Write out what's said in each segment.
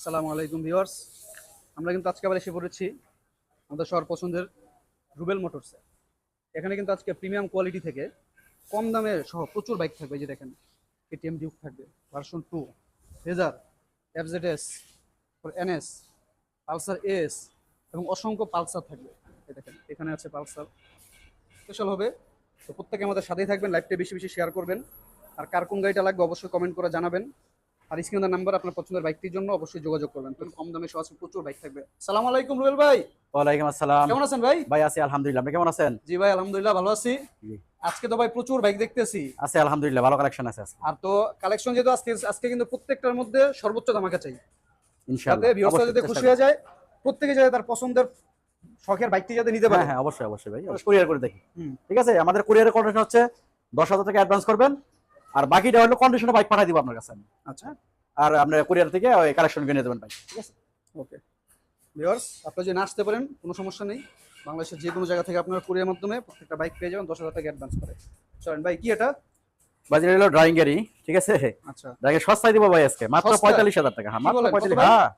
আসসালামু আলাইকুম ভিউয়ার্স। আমরা কিন্তু আজকে আবার এসে পড়েছি আমাদের সবার পছন্দের রুবেল মোটরসে। এখানে কিন্তু আজকে প্রিমিয়াম কোয়ালিটি থেকে কম দামে সহ প্রচুর বাইক থাকবে যে দেখেন কেটিএম ডিউক থাকবে version two Fazer FZ S NS Pulsar S এবং অসংখ্য পালসার থাকবে। দেখেন, এখানে আছে পালসার স্পেশাল হবে, তো প্রত্যেকে আমাদের সাথেই থাকবেন লাইভটা বেশি বেশি শেয়ার করবেন। আর কার কোন গাড়িটা লাগবে অবশ্যই কমেন্ট করে জানাবেন। আর স্ক্রিনের নাম্বার আপনার পছন্দের বাইকটির জন্য অবশ্যই যোগাযোগ করবেন। তো কম দামে সহ প্রচুর বাইক থাকবে। সালাম আলাইকুম রুবেল ভাই। ওয়ালাইকুম আসসালাম। কেমন আছেন ভাই? ভাই আছি আলহামদুলিল্লাহ। আপনি কেমন আছেন? জি ভাই আলহামদুলিল্লাহ ভালো আছি। আজকে তো ভাই প্রচুর বাইক দেখতেছি। আছে আলহামদুলিল্লাহ ভালো কালেকশন আছে আর তো কালেকশন যেহেতু আজকে আজকে কিন্তু প্রত্যেকটার মধ্যে সর্বোচ্চ দামাকা চাই। ইনশাআল্লাহ যাতে ভিউয়ার্সরা চেষ্টা খুশি হয়ে যায় প্রত্যেকে যাতে তার পছন্দের শখের বাইকটি যাতে নিতে পারে। হ্যাঁ হ্যাঁ অবশ্যই অবশ্যই ভাই কুরিয়ার করে দেখি। ঠিক আছে আমাদের কুরিয়ারের কন্ডিশন হচ্ছে দশ হাজার টাকা অ্যাডভান্স করবেন। আর বাকিটা হলো কন্ডিশনে বাইক পাঠিয়ে দিব আপনার কাছে আমি। আচ্ছা। আর আপনার কুরিয়ার থেকে ওই কালেকশন কিনে দেবেন ভাই ঠিক আছে? ওকে। ভিউয়ার্স আপনি যদি না আসতে পারেন কোনো সমস্যা নেই। বাংলাদেশের যে কোনো জায়গা থেকে আপনার কুরিয়ার মাধ্যমে প্রত্যেকটা বাইক পেয়ে যাবেন দশ হাজার টাকা অ্যাডভান্স করে। চলেন ভাই কি এটা? বাজারে হলো ড্রয়িং গাড়ি ঠিক আছে? আচ্ছা। ড্রয়িং সস্তায় দিব ভাই আজকে মাত্র? পঁয়তাল্লিশ হাজার টাকা। হ্যাঁ মাত্র পঁয়তাল্লিশ? হ্যাঁ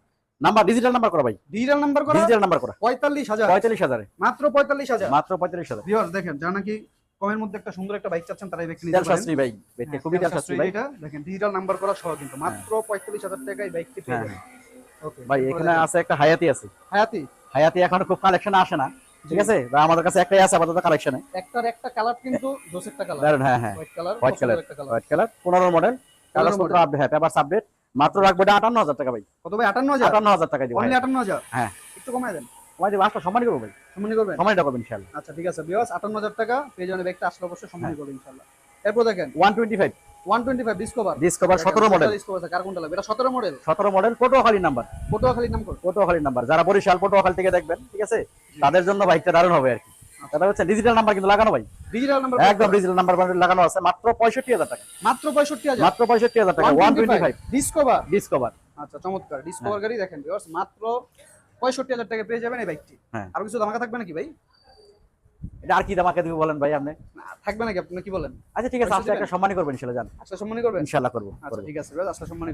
নাম্বার ডিজিটাল নাম্বার করা ভাই। ডিজিটাল নাম্বার করা? ডিজিটাল নাম্বার করা। পঁয়তাল্লিশ হাজার? পঁয়তাল্লিশ হাজারে। মাত্র পঁয়তাল্লিশ হাজার? মাত্র পঁয়তাল্লিশ হাজার। ভিউয়ার্স দেখেন যারা নাকি কমের মধ্যে একটা সুন্দর একটা বাইক চাচ্ছেন তারা এই বাইকটি নিতে পারেন। ভাই বাইকটা হ্যাঁ, খুবই শাস্ত্রী ভাই এটা। দেখেন ডিজিটাল নাম্বার করা সহ কিন্তু মাত্র পঁয়তাল্লিশ হাজার টাকায় বাইকটি পেয়ে হ্যাঁ, যাবেন। ওকে ভাই এখানে আছে একটা হায়াতি আছে। হায়াতি? হায়াতি এখন খুব কালেকশন আসে না ঠিক আছে? আমাদের কাছে একটাই আছে আপাতত কালেকশনে একটার একটা কালার কিন্তু দোষ একটা কালার হ্যাঁ হ্যাঁ। হোয়াইট কালার একটা কালার হোয়াইট কালার পনেরো মডেল কাগজ পত্র আপডেট হ্যাঁ পেপার আপডেট মাত্র রাখব এটা আটান্ন হাজার টাকা ভাই। কত ভাই? আটান্ন হাজার? আটান্ন হাজার টাকা দিব অনলি আটান্ন হাজার? হ্যাঁ। একটু কমায় দেন। তোমার দিব আসলে সম্মানই করব ভাই। সম্মানী করবেন? সম্মানটা করবেন ইনশাল্লাহ আচ্ছা ঠিক আছে বিয়াস আটান্ন হাজার টাকা পেয়ে যাবেন ব্যাগটা আসলে অবশ্যই সম্মানী করবেন ইনশাল্লাহ এরপর দেখেন one twenty five. One twenty five Discover Discover সতেরো মডেল ডিসকভার কার কোনটা লাগবে? এটা সতেরো মডেল সতেরো মডেল নাম্বার নাম্বার যারা বরিশাল পটুয়াখালী থেকে দেখবেন ঠিক আছে? তাদের জন্য বাইকটা দারুণ হবে আর কি। তারা হচ্ছে ডিজিটাল নাম্বার কিন্তু লাগানো ভাই। ডিজিটাল নাম্বার একদম ডিজিটাল নাম্বার লাগানো আছে মাত্র পঁয়ষট্টি হাজার টাকা। মাত্র পঁয়ষট্টি হাজার? মাত্র পঁয়ষট্টি হাজার টাকা one twenty five. Discover Discover আচ্ছা চমৎকার। ডিসকভার গাড়ি দেখেন ভিউয়ার্স মাত্র পঁয়ষট্টি হাজার টাকা পেয়ে যাবেন এই বাইকটি। হ্যাঁ। আর কিছু দামাকা থাকবে নাকি ভাই? এটা আর কি দামাকে দিবে বলেন ভাই আপনি? থাকবে নাকি আপনি? কি বলেন? আচ্ছা ঠিক আছে পয়সা আপনি একটা সম্মানই করবেন জান। সম্মানী করবেন? করব আচ্ছা ঠিক আছে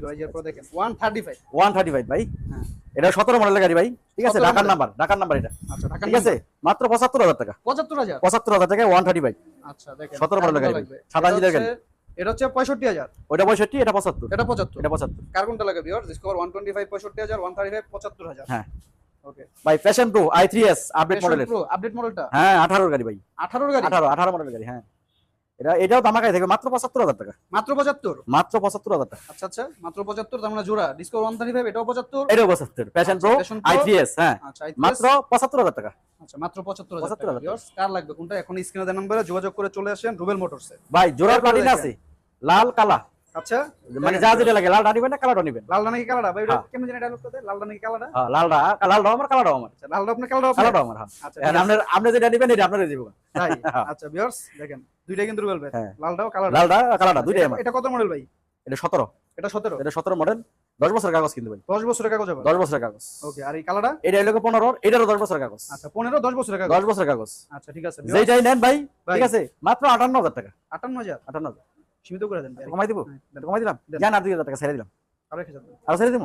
করে এরপর দেখেন। One thirty five. One thirty five ভাই। হ্যাঁ। এটা সতেরো মডেলের গাড়ি ভাই। ঠিক আছে ঢাকার নাম্বার ঢাকার নাম্বার এটা। আচ্ছা ঢাকা ঠিক আছে মাত্র পঁচাত্তর হাজার টাকা। পঁচাত্তর হাজার? পঁচাত্তর হাজার টাকা ওয়ান থার্টি ফাইভ। আচ্ছা দেখেন 17 মডেলের গাড়ি। সাদা ইঞ্জিনের গাড়ি। এটা হচ্ছে পঁয়ষট্টি হাজার। ওইটা পঁয়ষট্টি এটা পঁচাত্তর। এটা পঁচাত্তর। এটা পঁচাত্তর। কার কোনটা লাগে viewer Discover one twenty five পঁয়ষট্টি হাজার ওয়ান থার্টি ফাইভ পঁচাত্তর হাজার। হ্যাঁ। ওকে ভাই Passion Pro I three S update মডেলের প্রো আপডেট মডেলটা হ্যাঁ আঠারোর গাড়ি ভাই। আঠারোর গাড়ি? আঠারো আঠারো মডেলের গাড়ি হ্যাঁ। এটা এটাও দামাকায় থাকবে মাত্র পঁচাত্তর হাজার টাকা। মাত্র পঁচাত্তর? মাত্র পঁচাত্তর হাজার টাকা। আচ্ছা আচ্ছা মাত্র পঁচাত্তর তার মানে জোড়া। ডিসকভার ওয়ান থার্টি ফাইভ এটাও পঁচাত্তর? এটাও পঁচাত্তর। Passion Pro Passion Pro, I three S হ্যাঁ। আচ্ছা মাত্র পঁচাত্তর হাজার টাকা। আচ্ছা মাত্র পঁচাত্তর হাজার 75,000 টাকা Viewers, কার লাগবে কোনটা? এখন স্ক্রিনে দেওয়া নাম্বারে যোগাযোগ করে চলে আসেন রুবেল মোটরসে। ভাই এরপরে প্লাটিন আছে। লাল কালা। আচ্ছা। মানে যা যেটা লাগে লালটা নিবেন না কালারটা নিবেন? লালটা নাকি কালাডা? ভাই হ্যাঁ। কেমন জানি ডায়লগ করতে লালটা নাকি কালাডা? হ্যাঁ লালটা লালটা আমার কালারটাও আমার। আচ্ছা লালটা আপনি কালাডা আপনি কালারটাও আমার হ্যাঁ। আচ্ছা এখন আপনার আপনি যেটা নিবেন এটা আপনার দিব। তাই? হ্যাঁ। আচ্ছা ভিউয়ার্স দেখেন দুইটাই কিন্তু রুবেল ভাই। হ্যাঁ। লালটাও কালাডা। লালটা কালারটা দুইটাই আমার। এটা কত মডেল ভাই? এটা সতেরো। এটা সতেরো? এটা সতেরো মডেল দশ বছরের কাগজ কিন্তু ভাই। দশ বছরের কাগজ হবে দশ বছরের কাগজ। ওকে আর এই কালাডা? এটা হলো পনেরো? এটারও দশ বছরের কাগজ। আচ্ছা পনেরো দশ বছরের কাগজ? দশ বছরের কাগজ। আচ্ছা ঠিক আছে যেটাই নেন ভাই। ঠিক আছে মাত্র আটান্ন হাজার টাকা। আটান্ন হাজার? আটান্ন হাজার। সীমিত করে দেন কমাই দিব? কমাই দিলাম। যান আর দুই হাজার টাকা ছেড়ে দিলাম। আরও এক হাজার দেন। আর ছেড়ে দিব?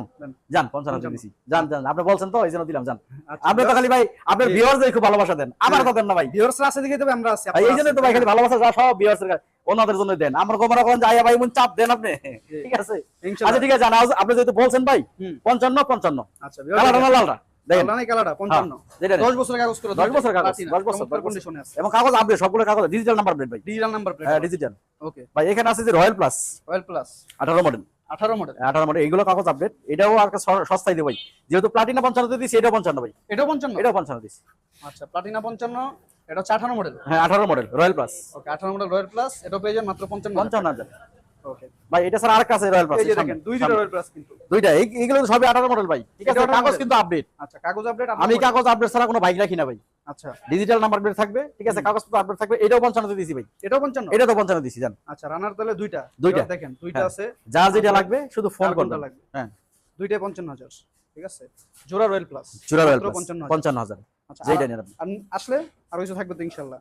যান পঞ্চান্ন দিছি। যান যান আপনি বলছেন তো এই জন্য দিলাম যান আচ্ছা, আপনি তো খালি ভাই আপনার জি। খুব ভালোবাসা দেন। আমার। তো দেন না ভাই। ভিউয়ার্সরা আছে দেখে তবে আমরা আছি এই জন্য তো ভাই খালি ভালোবাসা যা সব ভিউয়ার্সের ওনাদের জন্য দেন। আমার গোমরা কোন যায় ভাই মন চাপ দেন আপনি। ঠিক আছে? আচ্ছা ঠিক আছে জানা আপনি যেহেতু বলছেন ভাই পঞ্চান্ন পঞ্চান্ন। আচ্ছা লালটা আছে। এবং কাগজ আপডেট সবগুলো কাগজ ডিজিটাল নাম্বার প্লেট ভাই। ডিজিটাল নাম্বার প্লেট হ্যাঁ ডিজিটাল ওকে ভাই এখানে আছে যে রয়্যাল প্লাস রয়্যাল প্লাস আঠারো মডেল আঠারো মডেল আঠারো মডেল এগুলো কাগজ আপডেট এটাও আর সস্তায় দেবো ভাই। যেহেতু প্লাটিনা পঞ্চান্ন দিচ্ছি এটাও পঞ্চান্ন ভাই। এটাও পঞ্চান্ন? এটাও পঞ্চান্ন দিচ্ছি আচ্ছা প্লাটিনা পঞ্চান্ন এটা হচ্ছে আঠারো মডেল হ্যাঁ আঠারো মডেল রয়্যাল প্লাস ওকে আঠারো মডেল রয়্যাল প্লাস এটাও পেয়ে যান মাত্র পঞ্চান্ন পঞ্চান্ন হাজার। ওকে ভাই এটা স্যার আরেকটা আছে রয়্যাল প্লাস এই যে দেখেন দুই রয়্যাল প্লাস কিন্তু। দুইটা এই- তো সবই আঠারো মডেল ভাই। ঠিক আছে কাগজ কিন্তু আপডেট আচ্ছা কাগজ আপডেট আমি কাগজ আপডেট ছাড়া কোনো বাইক রাখি না ভাই। আচ্ছা। ডিজিটাল নাম্বার প্লেট থাকবে ঠিক আছে কাগজ তো আপডেট থাকবে এটাও পঞ্চান্ন দিছি ভাই। এটাও পঞ্চান্ন? এটা তো পঞ্চান্ন দিছি জান। আচ্ছা রানার তাহলে দুইটা। দুইটা। দেখেন দুইটা হ্যাঁ। আছে। যার যেটা লাগবে শুধু ফোন করবেন। লাগবে। হ্যাঁ। দুইটাই পঞ্চান্ন হাজার ঠিক আছে? জোড়া রয়্যাল প্লাস চুরা রয়্যাল প্লাস 55,000 পঞ্চান্ন হাজার। আচ্ছা যেটা আর- নেন আপনি আসলে আরও কিছু থাকবে তো ইনশাল্লাহ।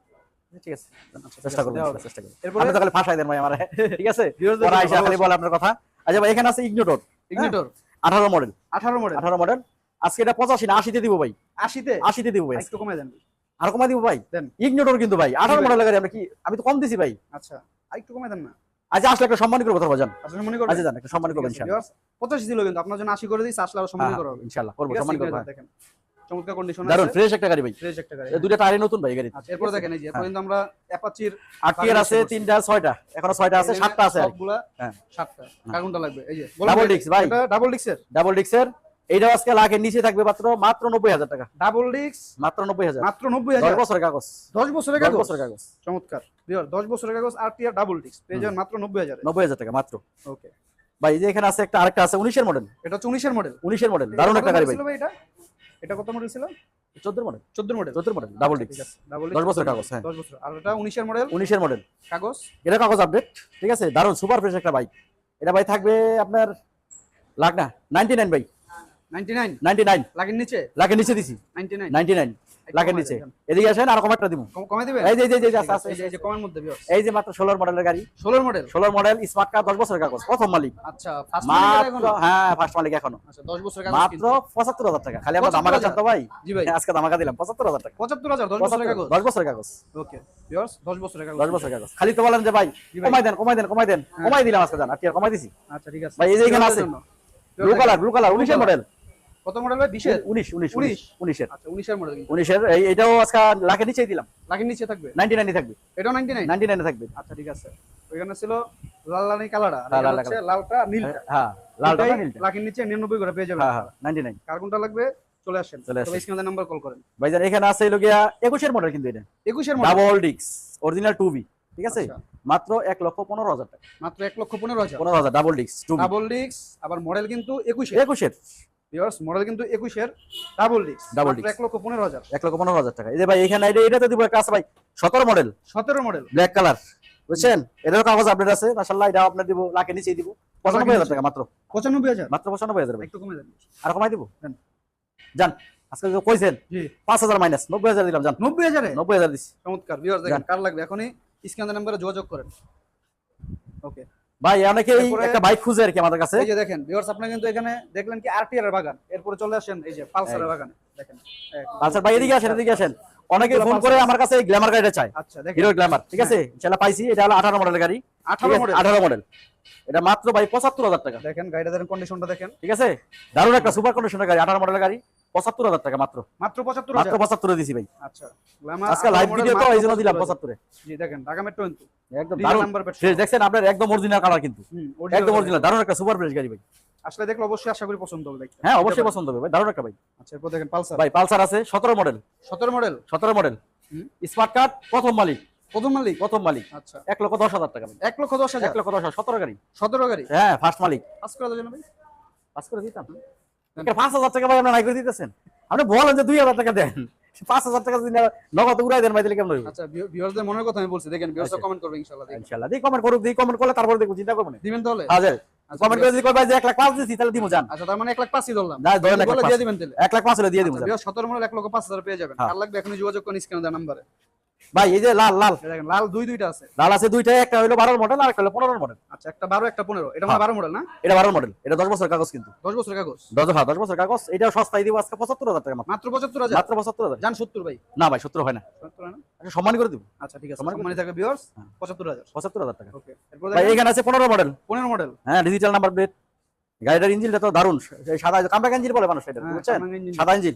ঠিক আছে। আচ্ছা, চেষ্টা আছে, করবেন দেওয়া হবে। চেষ্টা করবেন আপনি তো ফাঁসাই দেন ভাই আমার। ঠিক আছে? ওরা আইসা খালি বলে আপনার কথা। আচ্ছা ভাই এখানে আছে ইগনোটর ইগনিটর আঠারো মডেল আঠারো মডেল আঠারো মডেল আজকে এটা পঁচাশি না আশিতে দিব ভাই। আশিতে? আশিতে দিব ভাই। একটু কমে দেন। আর কমা দিব ভাই। দেন। ইগনোটর কিন্তু ভাই। আঠারো মডেল গাড়ি আমরা কি আমি তো কম দিছি ভাই। আচ্ছা আর একটু কমে দেন না। আজ আসলে একটা সম্মান করব জান করবেন? আচ্ছা জান একটা সম্মান করব ইনশাল্লাহ। পঁচাশি ছিল কিন্তু আপনার জন্য আশি করে দিয়েছি আসলে আরও সম্মান হ্যাঁ, করা। ইনশাল্লাহ করব সম্মান করব দেখেন। চমৎকার কন্ডিশন দারুণ ফ্রেশ একটা গাড়ি ভাই। ফ্রেশ একটা গাড়ি এই দুইটা টায়ারই নতুন ভাই গাড়ি আচ্ছা এরপর দেখেন এই যে এরপর আমরা অ্যাপাচির আট টিয়ার আছে? তিনটা ছয়টা। এখনও ছয়টা আছে সাতটা আছে সবগুলা হ্যাঁ। সাতটা। কার কোনটা লাগবে? এই যে Double disc, ভাই। ডাবল ডিক্সের ডাবল ডিক্সের এইটাও আজকে লাখের নিচে থাকবে মাত্র মাত্র নব্বই হাজার টাকা। ডাবল ডিক্স মাত্র নব্বই হাজার। মাত্র নব্বই হাজার। বছরের কাগজ। দশ বছরের কাগজ? বছরের কাগজ। চমৎকার। দশ বছরের কাগজ আর টিয়ার ডাবল ডিক্স পেয়ে যাবেন মাত্র নব্বই হাজার। নব্বই হাজার টাকা মাত্র। ওকে ভাই এই যে এখানে আছে একটা আরেকটা আছে উনিশের মডেল এটা হচ্ছে উনিশের মডেল উনিশের মডেল দারুণ একটা গাড়ি ভাই এটা? এটা কত মডেল ছিল? চোদ্দের মডেল চোদ্দ মডেল চোদ্দের মডেল ডাবল আছে ডাবল দশ বছরের কাগজ, হ্যাঁ। দশ বছর। আর এটা উনিশের মডেল উনিশের মডেল কাগজ? এটা কাগজ আপডেট ঠিক আছে? দারুণ সুপার ফ্রেশ একটা বাইক এটা ভাই থাকবে আপনার লাখ না নাইনটি নাইন ভাই নাইনটি নাইন নাইনটি নাইন লাগের নিচে? লাখের নিচে দিছি। নাইনটি নাইন নাইনটি নাইন লাখের নিচে এদিকে আসেন আর কম একটা দিব কমে দিবে এই যে এই যে, এই যে আছে, আছে, আছে, এই যে- এই কমের মধ্যে বিয়ার এই যে মাত্র ষোলোর মডেলের গাড়ি। ষোলোর মডেল ষোলোর মডেল স্মার্ট কার্ড দশ বছরের কাগজ প্রথম মালিক। আচ্ছা ফার্স্ট মাত্র হ্যাঁ ফার্স্ট মালিক এখনও। আচ্ছা দশ বছরের কাগজ মাত্র কিন্তু পঁচাত্তর হাজার টাকা। খালি আমরা 75,000 ধামাকা তো ভাই জি ভাই। আজকে ধামাকা দিলাম পঁচাত্তর হাজার টাকা। পঁচাত্তর হাজার দশ বছরের কাগজ? দশ বছরের কাগজ। ওকে বিয়ার্স দশ বছরের কাগজ দশ বছরের কাগজ। খালি তো বলেন যে ভাই কমাই দেন কমাই দেন কমাই দেন। হ্যাঁ। কমাই দিলাম আজকে জান আর কি কমাই দিছি? আচ্ছা ঠিক আছে। ভাই, এই যে এখানে আছে। ব্লু কালার ব্লু কালার উনিশের colour। মডেল কত মডেল ভাই বিশের? উনিশ উনিশ উনিশ। উনিশ উনিশের। আচ্ছা উনিশের মডেল কিন্তু। উনিশের এই এটাও আজকে লাখের নিচেই দিলাম। লাখের নিচে থাকবে? নাইনটি নাইনে থাকবে। এটাও নাইনটি নাইন? নাইনটি নাইনে থাকবে। আচ্ছা ঠিক আছে। ওইখানে ছিল লাল লাল কালারটা আর হ্যাঁ, হচ্ছে লালটা নীলটা। হ্যাঁ লালটা নীলটা। লাখের নিচে নিরানব্বই করে পেয়ে যাবেন। হ্যাঁ হ্যাঁ নাইনটি নাইন। কার কোনটা লাগবে? চলে আসেন। চলে আসেন। স্ক্রিনে নাম্বার কল করেন। ভাইজান এখানে আছে হলো গিয়া একুশের মডেল কিন্তু এটা। একুশের মডেল ডাবল ডিক্স অরিজিনাল টু বি ঠিক আছে? আচ্ছা। মাত্র এক লক্ষ পনেরো হাজার টাকা। মাত্র এক লক্ষ পনেরো হাজার। পনেরো হাজার ডাবল ডিক্স ডাবল ডিক্স আবার মডেল কিন্তু একুশের। একুশের। ভিউয়ার্স মডেল কিন্তু একুশের ডাবল ডিক্স মাত্র disc। এক লক্ষ পনেরো হাজার। এক লক্ষ পনেরো হাজার টাকা। এই যে ভাই এখানে এটা এটাতে দিব একটা আছে ভাই সতেরো মডেল সতেরো মডেল ব্ল্যাক কালার বুঝছেন? এটারও কাগজ আপডেট আছে মাসাল্লাহ এটা আপনার দিব লাখের নিচেই দিব। পঁচানব্বই হাজার টাকা মাত্র। পঁচানব্বই হাজার? মাত্র পঁচানব্বই হাজার ভাই। একটু কমে দেন। আর কমাই দিব। যান আজকে যে কইছেন জি। পাঁচ হাজার মাইনাস নব্বই হাজার দিলাম যান। নব্বই হাজারে? নব্বই হাজার দিচ্ছি চমৎকার। ভিউয়ার্স দেখেন কার লাগবে? এখনই স্ক্যানের নাম্বারে যোগাযোগ করেন। ওকে। ভাই অনেকেই একটা বাইক খুঁজে আর কি আমাদের কাছে। এই যে দেখেন ভিউয়ার্স আপনি কিন্তু এখানে দেখলেন কি আরটিআর এর বাগান। এরপরে চলে আসেন এই যে পালসারের বাগানে। দেখেন পালসার ভাই এদিকে আসেন এদিকে আসেন। অনেকে ফোন করে আমার কাছে এই গ্ল্যামার গাড়িটা চায়। আচ্ছা হিরো গ্ল্যামার ঠিক আছে? ইনশাআল্লাহ পাইছি এটা হলো আঠারো মডেলের গাড়ি আঠারো মডেল আঠারো মডেল এটা মাত্র ভাই পঁচাত্তর হাজার টাকা। দেখেন গাড়িটা দেখেন কন্ডিশনটা দেখেন। ঠিক আছে? দারুণ একটা সুপার কন্ডিশনের গাড়ি আঠারো মডেলের গাড়ি পঁচাত্তর হাজার টাকা মাত্র। মাত্র পঁচাত্তর মাত্র হাজার। পঁচাত্তরে দিছি ভাই। আচ্ছা গ্ল্যামার আজকে লাইভ ভিডিও তো মাত্র এই জন্য দিলাম 75,000 পঁচাত্তরে। জি দেখেন ঢাকা মেট্রো কিন্তু। একদম দারুণ। নাম্বার দেখছেন? আপনার একদম অরিজিনাল কালার কিন্তু। একদম অরিজিনাল দারুণ একটা সুপার ফ্রেশ গাড়ি ভাই। আসলে দেখলে অবশ্যই আশা করি পছন্দ হবে বাইকটা হ্যাঁ অবশ্যই পছন্দ হবে। ভাই দারুণ একটা ভাই আচ্ছা এরপর দেখেন পালসার। ভাই পালসার আছে সতেরো মডেল সতেরো মডেল সতেরো মডেল স্মার্ট কার্ড প্রথম মালিক। প্রথম মালিক? প্রথম মালিক। আচ্ছা। এক লক্ষ দশ হাজার টাকা ভাই। এক লক্ষ দশ হাজার? এক লক্ষ দশ হাজার সতেরো গাড়ি। সতেরো গাড়ি? হ্যাঁ ফার্স্ট মালিক। পাস করে দেবেন ভাই? পাস করে দিতাম। পাঁচ হাজার টাকা ভাই আপনার নাই করে দিতেছেন। আপনি বলেন যে দুই হাজার টাকা দেন। পাঁচ হাজার টাকা যদি নগদ উড়াই দেন ভাই তাহলে কেমন হইব? আচ্ছা ভিউয়ারদের মনের কথা আমি বলছি। দেখেন। কমেন্ট করবে ইনশাআল্লাহ দেখেন ইনশাআল্লাহ। কমেন্ট করুক দিয়ে কমেন্ট করলে তারপর দেখব চিন্তা করব দিবেন তাহলে? আচ্ছা, কমেন্ট করে যদি কই যে লাখ পাঁচ দিছি তাহলে জান আচ্ছা তার মানে এক লাখ পাঁচই ধরলাম। না ধরেন এক লাখ বলে দিয়ে দিবেন তাহলে। এক লাখ পাঁচ হলে দিয়ে জান ভিউয়ার সতেরো মডেল এক লক্ষ পাঁচ হাজার পেয়ে যাবেন। হ্যাঁ। আর লাগবে এখনই যোগাযোগ করুন স্ক্রিনে দেওয়া নাম্বারে। ভাই এই যে লাল লাল। দেখেন লাল দুই দুইটা আছে। লাল আছে দুইটা একটা হলো বারোর মডেল আর একটা হলো পনেরোর মডেল আচ্ছা একটা বারো একটা পনেরো। এটা হ্যাঁ। মানে বারো মডেল না? এটা বারোর মডেল এটা দশ বছর কাগজ কিন্তু। দশ বছর কাগজ? দশ হ্যাঁ দশ বছর কাগজ। এটা সস্তায় দিব আজকে পঁচাত্তর হাজার টাকা মাত্র। মাত্র পঁচাত্তর হাজার? মাত্র পঁচাত্তর হাজার। যান সত্তর ভাই। না ভাই সত্তর হয় না। সত্তর হয় না? আচ্ছা সম্মান করে দিব। আচ্ছা ঠিক আছে। সম্মানিত থাকবে ভিউয়ার্স হ্যাঁ। পঁচাত্তর হাজার। পঁচাত্তর হাজার টাকা। ওকে এরপর ভাই এখানে আছে পনেরো মডেল পনেরো মডেল হ্যাঁ ডিজিটাল নাম্বার প্লেট গাড়িটার ইঞ্জিনটা তো দারুণ। এই সাদা কামরাক ইঞ্জিন বলে মানুষ এটা হ্যাঁ, বুঝছেন? সাদা ইঞ্জিন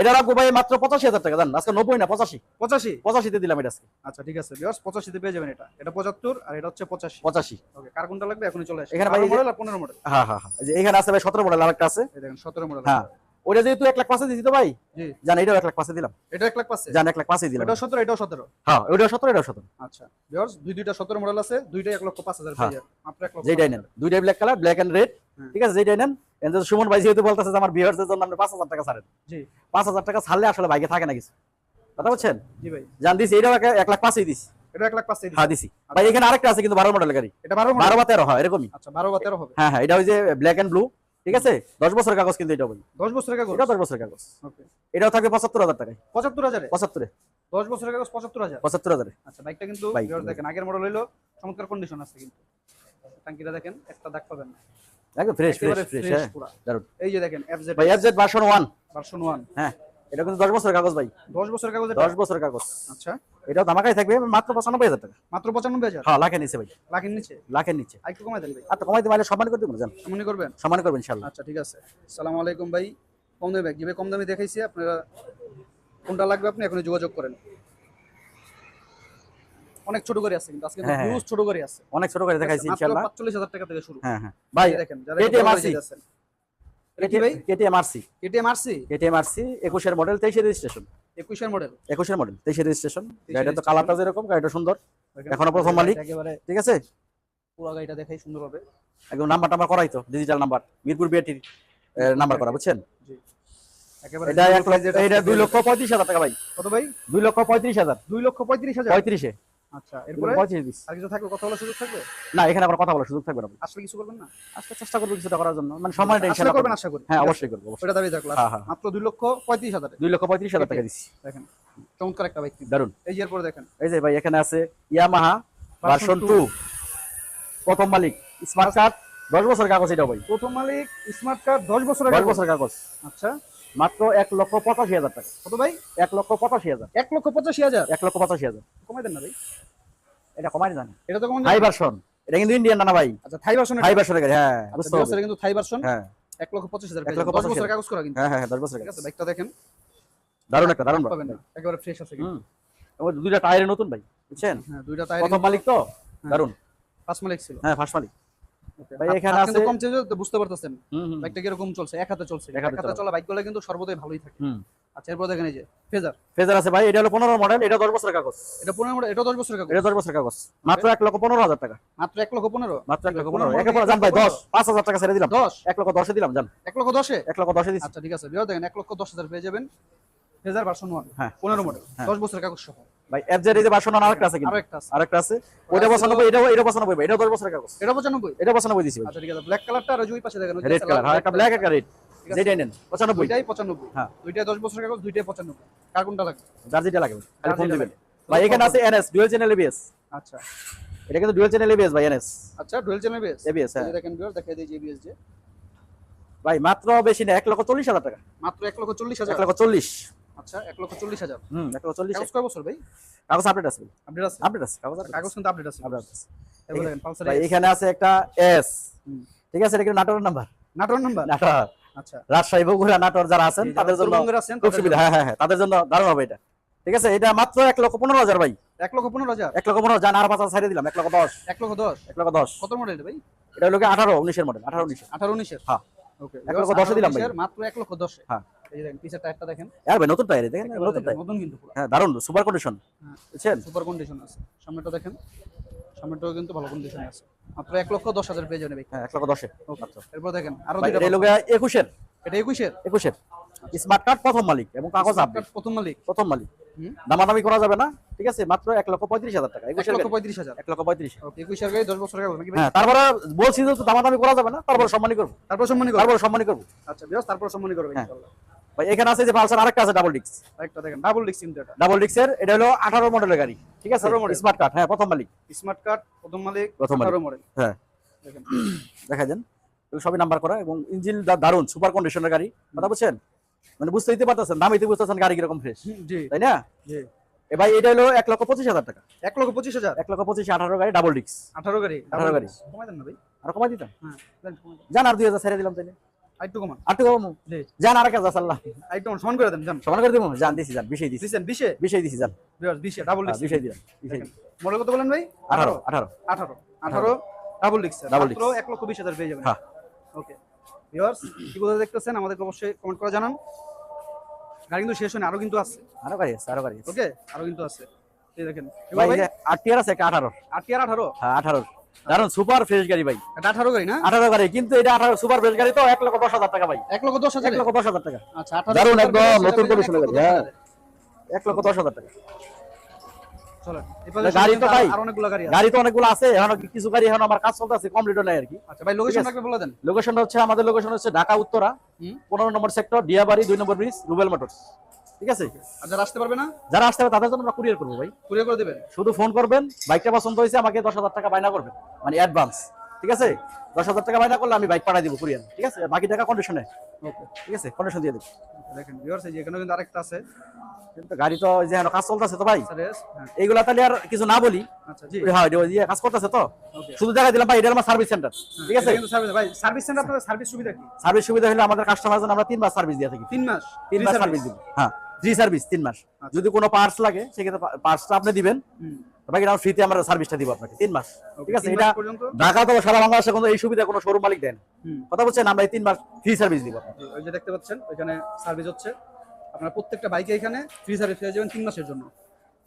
এটা রাখব ভাই মাত্র পঁচাশি হাজার টাকা জান আজকে নব্বই না পঁচাশি। পঁচাশি? পঁচাশিতে দিলাম এটা আজকে। আচ্ছা ঠিক আছে ভিউয়ার্স পঁচাশিতে পেয়ে যাবেন এটা। এটা পঁচাত্তর আর এটা হচ্ছে পঁচাশি। পঁচাশি। ওকে কার কোনটা লাগবে? এখনই চলে আসে। এখানে এখানে ভাই মডেল আর পনেরো মডেল হ্যাঁ হ্যাঁ হ্যাঁ। এখানে আছে ভাই সতেরো মডেল আরেকটা আছে। দেখেন সতেরো মডেল হ্যাঁ। ওটা যেহেতু এক লাখ পাঁচে দিছি তো ভাই? জান এটাও এক লাখ পাঁচে দিলাম। এটা এক লাখ পাচ্ছে জান এক লাখ পাঁচে দিলাম। এটাও সতেরো এটাও সতেরো? হ্যাঁ ওটাও সতেরো এটাও সতেরো। আচ্ছা দুই দুইটা সতেরো মডেল আছে দুইটাই এক লক্ষ পাঁচ হাজার পেয়ে মাত্র এক লক্ষ যেটাই নেন দুইটাই black colour black and red ঠিক আছে যেটাই নেন। সুমন ভাই যেহেতু বলতেছে যে আমার বিহার্সের জন্য আপনি পাঁচ হাজার টাকা ছাড়েন। জি। পাঁচ হাজার টাকা ছাড়লে আসলে বাইকে থাকে না কিছু। কথা বলছেন? জি ভাই। জান দিছি এটাও এক- লাখ পাঁচেই দিছি। এটা এক লাখ পাঁচে হ্যাঁ দিছি। ভাই এখানে আরেকটা আছে কিন্তু বারো মডেল গাড়ি। এটা বারো মডেল বারো বা তেরো হয় এরকমই। আচ্ছা বারো বা তেরো হবে। হ্যাঁ হ্যাঁ এটা ওই যে ব্ল্যাক এন্ড ব্লু ঠিক আছে? দশ বছরের কাগজ কিন্তু এটা বলি। দশ বছরের কাগজ? এটা দশ বছরের কাগজ। ওকে এটাও থাকবে পঁচাত্তর হাজার টাকায়। পঁচাত্তর হাজারে? পঁচাত্তরে। দশ বছরের কাগজ পঁচাত্তর হাজার? পঁচাত্তর হাজারে। আচ্ছা বাইকটা কিন্তু। দেখেন আগের মডেল হইল চমৎকার কন্ডিশন আছে কিন্তু। টাঙ্কিটা দেখেন একটা দাগ পাবেন না। একদম ফ্রেশ ফ্রেশ ফ্রেশ হ্যাঁ এই যে দেখেন এফজেড ভাই এফজেড ভার্সন 1 ভার্সন 1 হ্যাঁ। এটা কিন্তু দশ বছরের কাগজ ভাই। দশ বছরের কাগজে দশ বছরের কাগজ। আচ্ছা। এটাও ধামাকাই থাকবে মাত্র পঁচানব্বই হাজার টাকা। মাত্র পঁচানব্বই হাজার? হ্যাঁ লাখের নিচে ভাই। লাখের নিচে? লাখের নিচে। আর একটু কমাই দেন ভাই। আর তো কমাইতে পারলে সম্মান করে দেবো জান। মনে করবেন? সম্মান করবেন ইনশাল্লাহ। আচ্ছা ঠিক আছে। সালাম আলাইকুম ভাই। কম দামি ব্যাগ কম দামি দেখাইছি আপনারা কোনটা লাগবে আপনি এখন যোগাযোগ করেন। অনেক ছোট করে আছে কিন্তু আজকে হ্যাঁ, হ্যাঁ। হিউজ ছোট করে আছে। অনেক ছোট করে দেখাইছি মাত্র ইনশাল্লাহ। 45000 টাকা থেকে শুরু। হ্যাঁ হ্যাঁ। ভাই দেখেন যারা বড় আছেন এটা কি ভাই? KTM RC KTM RC KTM RC একুশের মডেল তেইশের রেজিস্ট্রেশন 21 এর মডেল একুশের মডেল তেইশের রেজিস্ট্রেশন 23 গাড়িটা তো কালারটা যেরকম গাড়িটা সুন্দর। এখনও প্রথম মালিক। ঠিক আছে? পুরো গাড়িটা দেখাই সুন্দর হবে। একদম নাম্বার টাম্বার করাই তো ডিজিটাল নাম্বার মিরপুর বিআরটির নাম্বার করা বুঝছেন? জি। এটা এক এটা দুই লক্ষ পঁয়ত্রিশ হাজার টাকা ভাই। কত ভাই? দুই লক্ষ পঁয়ত্রিশ হাজার। 2 লক্ষ 35000 পঁয়ত্রিশে। আচ্ছা এরপরে? পঁয়ত্রিশ দিস আর কিছু থাকবে কথা বলার সুযোগ থাকবে? না এখানে আবার কথা বলার সুযোগ থাকবে না আসলে কিছু করবেন না? আজকে চেষ্টা করব কিছুটা করার জন্য। মানে করবেন। আশা করি। হ্যাঁ অবশ্যই করব অবশ্যই। দাবি থাকল হ্যাঁ, হ্যাঁ। মাত্র দুই লক্ষ পঁয়ত্রিশ হাজারে দুই লক্ষ পঁয়ত্রিশ হাজার টাকা দিচ্ছি। দেখেন চমৎকার একটা বাইক দারুণ এই যে এরপরে দেখেন। এই যে ভাই এখানে আছে ইয়ামাহা ভার্সন। প্রথম মালিক স্মার্ট কার্ড দশ বছর কাগজ এটাও ভাই। প্রথম মালিক স্মার্ট কার্ড দশ বছরের দশ কাগজ। বছর কাগজ। আচ্ছা। মাত্র এক লক্ষ পঁচাশি হাজার টাকা। কত ভাই? এক লক্ষ পঁচাশি হাজার। এক লক্ষ পঁচাশি হাজার? এক লক্ষ পঁচাশি হাজার। কমাই দেন না ভাই। এটা কমাই জানি এটা তো কমান হাই ভার্সন এটা কিন্তু ইন্ডিয়ান না ভাই। আচ্ছা থাই ভার্সনের হাই ভার্সনের গাড়ি হ্যাঁ বুঝতে আচ্ছা হবে কিন্তু থাই ভার্সন হ্যাঁ। এক লক্ষ পঁচিশ হাজার এক লক্ষ পঁচাশি হাজার। কাগজ করা কিন্তু। হ্যাঁ হ্যাঁ হ্যাঁ, দশ বছর ঠিক আছে বাইকটা দেখেন। দারুণ একটা দারুণ পাবেন একেবারে ফ্রেশ আছে কিন্তু। দুইটা টায়ারে নতুন ভাই বুঝছেন? হ্যাঁ দুইটা টায়ার প্রথম মালিক তো? দারুণ। পাঁচ মালিক ছিল। হ্যাঁ ফার্স্ট মালিক। ভাই, এখানে আছে- কম চেঞ্জ বুঝতে পারতেছেন। হুম হুম, বাইকটা কীরকম চলছে? এক হাতে চলছে। এক এক হাতে হাতে চলা। চলা বাইকগুলো কিন্তু সর্বদাই ভালোই থাকে। আচ্ছা এরপর দেখেন এই যে ফেজার। ফেজার আছে ভাই এটা হলো মডেল এটা দশ বছরের কাগজ। এটা পনেরো মডেল এটা দশ বছরের কাগজ। এটা দশ বছরের কাগজ। মাত্র এক লক্ষ পনেরো হাজার টাকা। মাত্র এক লক্ষ পনেরো? মাত্র এক লক্ষ পনেরো। পনেরো। মডেল একে পরে জান ভাই দশ। পাঁচ হাজার টাকা ছেড়ে দিলাম। দশ? এক লক্ষ দশে দিলাম জান। এক লক্ষ দশে? এক লক্ষ দশে দিচ্ছি আচ্ছা ঠিক আছে। বিয়ার দেখেন এক লক্ষ দশ হাজার পেয়ে যাবেন। ফেজার ভার্সন ওয়ান হ্যাঁ। পনেরো মডেল হ্যাঁ। দশ বছরের কাগজ সহ। ভাই এফ এই যে বাসন আরেকটা আছে কিন্তু। আরও আছে। আরেকটা আছে। ওইটা বসানব্বই এটা এটা ভাই এটা দশ বছরের কাগজ। এটা পঁচানব্বই? এটা বসানব্বই দিছি আচ্ছা ঠিক আছে। ব্ল্যাক কালারটা আর ওই পাশে দেখেন রেড কালার হ্যাঁ একটা ব্ল্যাক একটা রেড যেটাই নেন পঁচানব্বই। দুইটাই পঁচানব্বই। হ্যাঁ। দুইটাই বছরের কাগজ দুইটাই পঁচানব্বই। কার কোনটা লাগবে। যার যেটা লাগে খালি ফোন দিবেন। ভাই এখানে আছে এনএস ডুয়েল চ্যানেল এবিএস আচ্ছা। এটা কিন্তু ডুয়েল চ্যানেল এবিএস ভাই এনএস আচ্ছা ডুয়েল চ্যানেল বেস এবিএস হ্যাঁ। দেখেন বিয়ার দেখাই দিই যে বিএস যে। ভাই মাত্র বেশি না এক লক্ষ চল্লিশ হাজার টাকা। মাত্র এক লক্ষ চল্লিশ এক হাজার লক্ষ চল্লিশ। আচ্ছা এক লক্ষ চল্লিশ হাজার। হুম এক লক্ষ চল্লিশ কাগজ কয় বছর ভাই? কাগজ আপডেট আছে আপডেট আছে? আপডেট আছে কাগজ কাগজ কিন্তু আপডেট আছে। Update আছে। এরপর দেখেন পালসার ভাই এখানে আছে একটা এস ঠিক আছে এটা কিন্তু নাটোরের নাম্বার নাটোর নাম্বার নাটোর। আচ্ছা। রাজশাহী বগুড়া নাটোর যারা আছেন তাদের জন্য খুব সুবিধা। হ্যাঁ হ্যাঁ হ্যাঁ তাদের জন্য দারুণ হবে এটা। ঠিক আছে এটা মাত্র এক লক্ষ পনেরো হাজার ভাই। এক লক্ষ পনেরো হাজার? এক লক্ষ পনেরো আর পাঁচ হাজার দিলাম এক লক্ষ দশ। এক লক্ষ দশ? এক লক্ষ দশ। কত মডেল ভাই? এটা হলো আঠারো উনিশের মডেল আঠারো উনিশের। আঠারো উনিশের? হ্যাঁ। ওকে এক লক্ষ দশে দিলাম ভাই। মাত্র এক লক্ষ দশে। হ্যাঁ। এই দেখেন পিছের টায়ারটা দেখেন। আর ভাই নতুন টায়ার দেখেন নতুন টায়ার নতুন কিন্তু হ্যাঁ দারুণ সুপার কন্ডিশন হ্যাঁ। বুঝছেন? সুপার কন্ডিশন আছে। সামনেটা দেখেন সামনেটাও কিন্তু ভালো কন্ডিশন আছে। মাত্র এক লক্ষ দশ হাজার পেয়ে যাবেন হ্যাঁ এক লক্ষ দশে। আচ্ছা। এরপর দেখেন আরও দুইটা একুশের। এটা একুশের? একুশের। স্মার্ট কার্ড প্রথম মালিক এবং কাগজ আপডেট প্রথম মালিক। প্রথম মালিক। দামাদামি করা যাবে না ঠিক আছে? মাত্র এক লক্ষ পঁয়ত্রিশ হাজার টাকা একুশ লক্ষ পঁয়ত্রিশ হাজার। এক লক্ষ পঁয়ত্রিশ। একুশের গাড়ি দশ বছর হ্যাঁ তারপরে বলছি যে দামাদামি করা যাবে না তারপরে সম্মানী করব। তারপর সম্মানী করব? তারপরে সম্মানী করব। আচ্ছা বিরাজ তারপর সম্মানী করবে হ্যাঁ। ভাই এখানে আছে যে পালসার আরেকটা আছে ডাবল ডিক্স একটা দেখেন ডাবল ডিস্ক কিন্তু এটা। ডাবল ডিক্সের এটা হলো আঠারো মডেলের গাড়ি ঠিক আছে? স্মার্ট কার্ড হ্যাঁ প্রথম মালিক। স্মার্ট কার্ড প্রথম মালিক প্রথম মালিক। আঠারো মডেল হ্যাঁ। দেখেন। দেখা যান সবই নাম্বার করা এবং ইঞ্জিন দারুণ সুপার কন্ডিশনের গাড়ি। কথা বুঝছেন? মানে বুঝতে দিতে পারতেছেন দামিতে বুঝতেছেন গাড়ি কীরকম ফ্রেশ জি। তাই না? জি। এ ভাই এটা হলো এক লক্ষ পঁচিশ হাজার টাকা। এক লক্ষ পঁচিশ হাজার? এক লক্ষ পঁচিশ আঠারো গাড়ি ডাবল ডিক্স আঠারো গাড়ি? 18 গাড়ি। কমাই দেন না ভাই। আর কমাই দিতাম হ্যাঁ। জান আর দুই হাজার ছেড়ে দিলাম তাইলে। আর কমান। জান আর আর সমান করে দেন জান সমান করে দেবো? জান দিছি জান বিশাই দিছি। দিচ্ছেন বিশে? বিশাই দিছি জান বিশে ডাবল হ্যাঁ, ডিস্ক বিশাই দিলাম মডেল কত বলেন ভাই? আঠারো আঠারো। আঠারো। আঠারো ডাবল Double মাত্র এক লক্ষ বিশ হাজার পেয়ে যাবেন। হ্যাঁ। ওকে ভিউয়ার্স কি কোথায় দেখতেছেন? আমাদেরকে অবশ্যই কমেন্ট করে জানান। গাড়ি কিন্তু শেষ হয়নি আরও কিন্তু আছে। আরও গাড়ি আছে আরও গাড়ি আছে। ওকে আরও কিন্তু আছে। এই দেখেন ভাই আর টিয়ার আছে একটা আঠারো। আট আর আঠারো? হ্যাঁ আঠারো। দারুণ সুপার ফ্রেশ গাড়ি ভাই। এটা আঠারো গাড়ি না? আঠারো গাড়ি কিন্তু এটা আঠারো সুপার ফ্রেশ গাড়ি তো এক লক্ষ দশ হাজার টাকা ভাই। এক লক্ষ দশ হাজার? এক লক্ষ দশ হাজার টাকা। আচ্ছা আঠারো দারুণ super একদম নতুন লক্ষ গাড়ি, হ্যাঁ। হাজারে। এক লক্ষ দশ হাজার টাকা। গাড়ি তো ভাই। গাড়ি তো অনেকগুলো আছে এখন কিছু গাড়ি এখন আমার কাজ চলতে আছে কমপ্লিট নাই আর কি। আচ্ছা ভাই লোকেশন বলে দেন। লোকেশনটা হচ্ছে আমাদের লোকেশন হচ্ছে ঢাকা উত্তরা হুম। পনেরো নম্বর সেক্টর ডিয়াবাড়ি নম্বর ব্রিজ রুবেল মোটরস ঠিক আছে? আর যারা আসতে পারবে না? যারা আসতে হবে তাদের জন্য আমরা কুরিয়ার করব ভাই। কুরিয়ার করে দেবেন? শুধু ফোন করবেন বাইকটা পছন্দ হয়েছে আমাকে দশ হাজার টাকা বায়না করবেন। মানে অ্যাডভান্স ঠিক আছে? দশ হাজার টাকা বায়না করলে আমি বাইক পাঠাই দিব কুরিয়ার ঠিক আছে? বাকি টাকা কন্ডিশনে ঠিক আছে? কন্ডিশন দিয়ে দেবো। দেখেন ভিউয়ার্স কিন্তু আরেকটা আছে। কিন্তু গাড়ি তো যে কাজ চলতেছে তো ভাই। হ্যাঁ। এইগুলা তাহলে আর কিছু না বলি। আচ্ছা হ্যাঁ কাজ করতেছে তো। শুধু দেখা দিলাম ভাই এটা আমার সার্ভিস সেন্টার ঠিক আছে? সার্ভিস ভাই সার্ভিস সেন্টার আপনাদের সার্ভিস সুবিধা কি? সার্ভিস সুবিধা হলে আমাদের কাস্টমার জন্য আমরা তিনবার সার্ভিস দিয়ে থাকি। তিন মাস? তিন মাস সার্ভিস দিব। হ্যাঁ ফ্রি সার্ভিস তিন মাস। যদি কোনো পার্টস লাগে সেক্ষেত্রে পার্টসটা আপনি দিবেন। বাকি আমরা ফ্রিতে আমরা সার্ভিসটা দিব আপনাকে তিন মাস। ঠিক আছে? এটা ঢাকা তো সারা বাংলাদেশে কোনো এই সুবিধা কোনো শোরুম মালিক দেন কথা বলছেন আমরা এই তিন মাস ফ্রি সার্ভিস দিব। ওই যে দেখতে পাচ্ছেন ওইখানে সার্ভিস হচ্ছে। আপনার প্রত্যেকটা বাইকে এখানে ফ্রি সার্ভিস পেয়ে যাবেন তিন মাসের জন্য।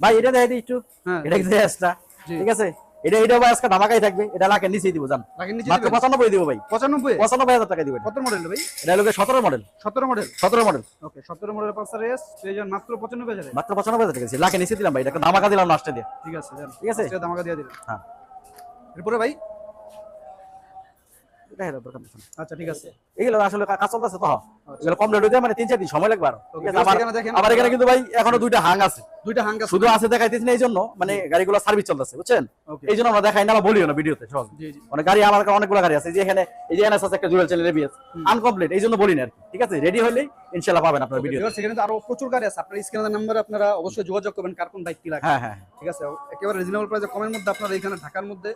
ভাই এটা দেখাই দিই একটু। হ্যাঁ। এটা কি এক্সট্রা জি। ঠিক আছে? এটা এটা ভাই আজকে থাকবে। এটা লাখের নিচেই দিব জান। নিচে মাত্র দিবেন? পঁচানব্বই দিব ভাই। পঁচানব্বই? পঁচানব্বই হাজার টাকা দিব এটা কত মডেল ভাই? এটা হলো সতেরো মডেল সতেরো মডেল সতেরো মডেল ওকে সতেরো মডেল পালসার এস যাবেন মাত্র পঁচানব্বই হাজারে। মাত্র পঁচানব্বই হাজার টাকা নিচে দিলাম ভাই। এটা ধামাকা দিলাম লাস্টে দিয়ে। ঠিক আছে যান ঠিক আছে? দামাকা দিয়ে দিবেন হ্যাঁ। এরপরে ভাই? এটা দরকার নেই। আচ্ছা ঠিক আছে। এগুলো আসলে কাজ চলতেছে তো এগুলো কমপ্লিট হইতে মানে তিন চার দিন সময় লাগবে আরও। ঠিক আছে Okay, আবার এখানে দেখেন- আবার এখানে কিন্তু ভাই এখনও দুইটা হাং আছে। দুইটা হাঙ্গা শুধু আছে দেখাইতেছি না এই জন্য মানে গাড়িগুলো সার্ভিস চলতেছে বুঝছেন? এই জন্য আমরা দেখাই না বা বলিও না ভিডিওতে সহজ। জি জি। গাড়ি আমার অনেকগুলো গাড়ি আছে যে এখানে এই যে এনএস আছে একটা জুয়েল চ্যানেল এবিএস আনকমপ্লিট এই জন্য বলি না আর ঠিক আছে রেডি হলেই ইনশাআল্লাহ পাবেন আপনার ভিডিও তো আরও প্রচুর গাড়ি আছে। আপনার স্ক্রিনের নাম্বারে আপনারা অবশ্যই যোগাযোগ করবেন কার কোন বাইক কি লাগে। হ্যাঁ হ্যাঁ ঠিক আছে একেবারে রিজনেবল প্রাইসে কমের মধ্যে আপনারা এখানে ঢাকার মধ্যে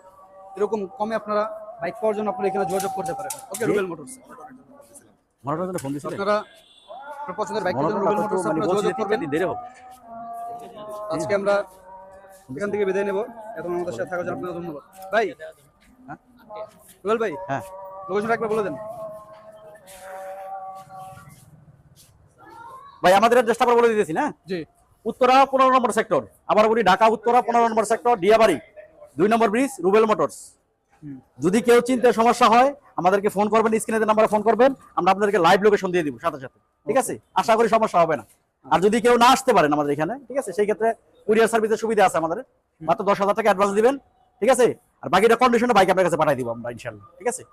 এরকম কমে আপনারা বাইক পাওয়ার জন্য আপনারা এখানে যোগাযোগ করতে পারেন। ওকে রুবেল মোটরস। ফোন দিছিল আপনারা আপনার পছন্দের বাইকের জন্য রুবেল মোটরস আপনারা যোগাযোগ করবেন। দেরি হবে আজকে আমরা এখান থেকে বিদায় নেব। এখন আমাদের সাথে থাকার জন্য আপনাদের ধন্যবাদ। ভাই হ্যাঁ? রুবেল ভাই হ্যাঁ। লোকেশনটা একবার বলে দেন। ভাই আমাদের অ্যাড্রেসটা আবার বলে দিতেছি না? জি। উত্তরা পনেরো নম্বর সেক্টর। আবার বলি ঢাকা উত্তরা পনেরো নম্বর সেক্টর ডিয়াবাড়ি দুই নম্বর ব্রিজ রুবেল মোটরস। যদি কেউ চিনতে সমস্যা হয় আমাদেরকে ফোন করবেন স্ক্রিনে নাম্বারে ফোন করবেন আমরা আপনাদেরকে লাইভ লোকেশন দিয়ে দিব সাথে সাথে। ঠিক আছে? আশা করি সমস্যা হবে না। আর যদি কেউ না আসতে পারেন আমাদের এখানে ঠিক আছে? সেই ক্ষেত্রে কুরিয়ার সার্ভিসের সুবিধা আছে আমাদের। মাত্র দশ হাজার টাকা অ্যাডভান্স দিবেন ঠিক আছে? আর বাকিটা কন্ডিশনে বাইক আপনার কাছে পাঠিয়ে দিব আমরা ইনশাল্লাহ ঠিক আছে?